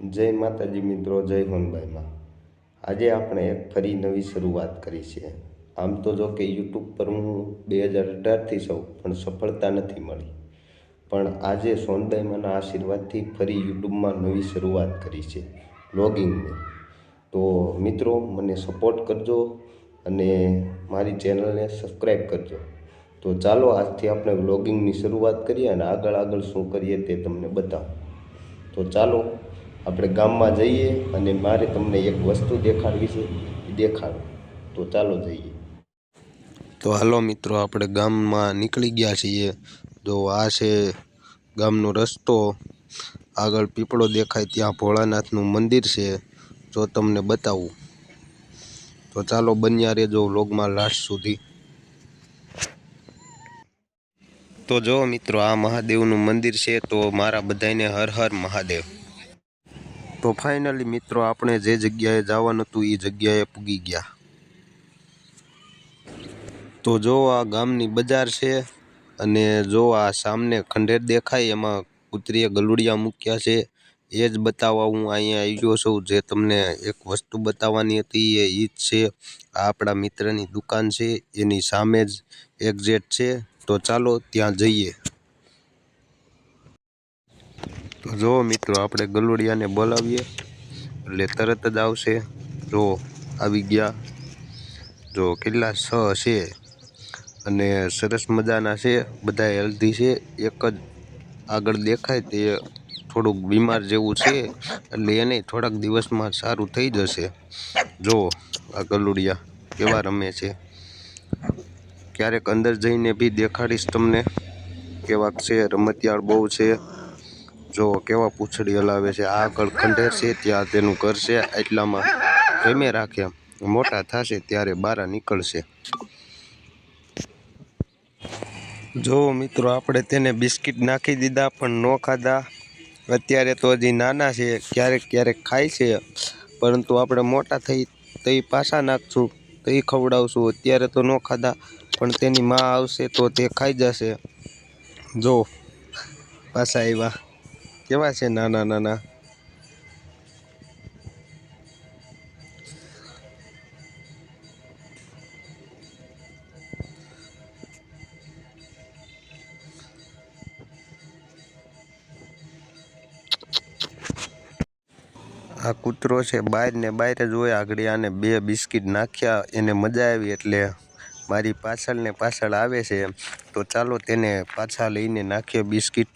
જય માતાજી મિત્રો, જય હોનભાઈમાં આજે આપણે એક ફરી નવી શરૂઆત કરી છે. આમ તો જો કે યુટ્યુબ પર હું બે હજાર અઢારથી સૌ, પણ સફળતા નથી મળી. પણ આજે સોનભાઈમાંના આશીર્વાદથી ફરી યુટ્યુબમાં નવી શરૂઆત કરી છે બ્લોગિંગની તો મિત્રો, મને સપોર્ટ કરજો અને મારી ચેનલને સબસ્ક્રાઈબ કરજો. તો ચાલો આજથી આપણે વ્લોગિંગની શરૂઆત કરીએ અને આગળ આગળ શું કરીએ તે તમને બતાવું. તો ચાલો આપણે ગામમાં જઈએ અને મારે તમને એક વસ્તુ દેખાડવી છે, એ દેખાડું. તો ચાલો જઈએ. તો હાલો મિત્રો, આપણે ગામમાં નીકળી ગયા છીએ. જો આ છે ગામનો રસ્તો. આગળ પીપળો દેખાય ત્યાં ભોળાનાથનું મંદિર છે. જો તમને બતાવું. તો ચાલો બન્યા રહેજો વ્લોગમાં લાસ્ટ સુધી. તો જો મિત્રો, આ મહાદેવનું મંદિર છે, તો મારા બધાને હર હર મહાદેવ. તો ફાઇનલી મિત્રો, આપણે જે જગ્યાએ જવાનું હતું એ જગ્યાએ પૂગી ગયા. તો જો આ ગામની બજાર છે અને જો આ સામને ખંડેર દેખાય, એમાં કૂતરીએ ગલુડિયા મૂક્યા છે. એ જ બતાવવા હું અહીંયા આવ્યો છું, જે તમને એક વસ્તુ બતાવવાની હતી, એ જ છે. આ આપણા મિત્રની દુકાન છે, એની સામે જ એક્ઝેટ છે. તો ચાલો ત્યાં જઈએ. તો જો મિત્રો, આપણે ગલુડિયાને બોલાવીએ. એટલે તરત જ આવશે. જો, આવી ગયા. જો, કેટલા છ છે. અને સરસ મજાના છે. બધા હેલ્ધી છે. એક જ આગળ દેખાય તે થોડુંક બીમાર જેવું છે. એટલે એને થોડાક દિવસમાં સારું થઈ જશે. જો, આ ગલુડિયા કેવા રમે છે. ક્યારેક અંદર જઈને બી દેખાડીશ તમને. કેવાક છે, રમતિયાળ બહુ છે. જો કેવા પૂંછડી હલાવે છે આગળ ખંડેર છે, ત્યાં તેનું ઘર છે એટલામાં જમે રાખે મોટા થશે ત્યારે બહાર નીકળશે. જો મિત્રો, આપણે તેને બિસ્કિટ નાખી દીધા, પણ ન ખાધા. અત્યારે તો હજી નાના છે, ક્યારેક ક્યારેક ખાય છે. પરંતુ આપણે મોટા થઈ તો પાછા નાખશું, તઈ ખવડાવશું. અત્યારે તો ન ખાધા, પણ તેની માં આવશે તો તે ખાઈ જશે. જો, પાછા આવ્યા કેવા છે? નાના નાના આ કૂતરો છે બહાર ને બહાર જ હોય આગળ, આને બે બિસ્કિટ નાખ્યા, એને મજા આવી એટલે મારી પાછળ ને પાછળ આવે છે. તો ચાલો તેને પાછા લઈને નાખીએ બિસ્કિટ.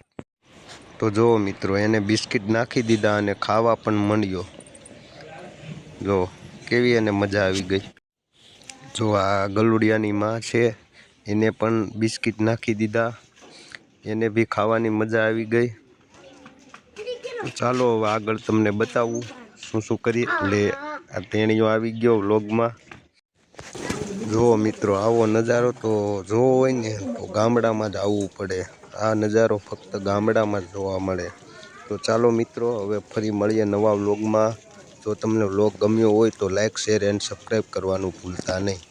તો જુઓ મિત્રો, એને બિસ્કિટ નાખી દીધા અને ખાવા પણ માંડ્યો. જો, કેવી એને મજા આવી ગઈ. જો, આ ગલુડિયાની માં છે, એને પણ બિસ્કિટ નાખી દીધા. એને બી ખાવાની મજા આવી ગઈ. ચાલો, હવે આગળ તમને બતાવું શું શું કરીએ. એટલે આ તેણીઓ આવી ગયો વ્લોગમાં. જુઓ મિત્રો, આવો નજારો તો જોવો હોય ને, તો ગામડામાં જ આવવું પડે. આ નજારો ફક્ત ગામડામાં જ જોવા મળે. તો ચાલો મિત્રો, હવે ફરી મળીએ નવા વ્લોગમાં. જો તમને વ્લોગ ગમ્યો હોય તો લાઇક શેર, એન્ડ સબસ્ક્રાઈબ કરવાનું ભૂલતા નહીં.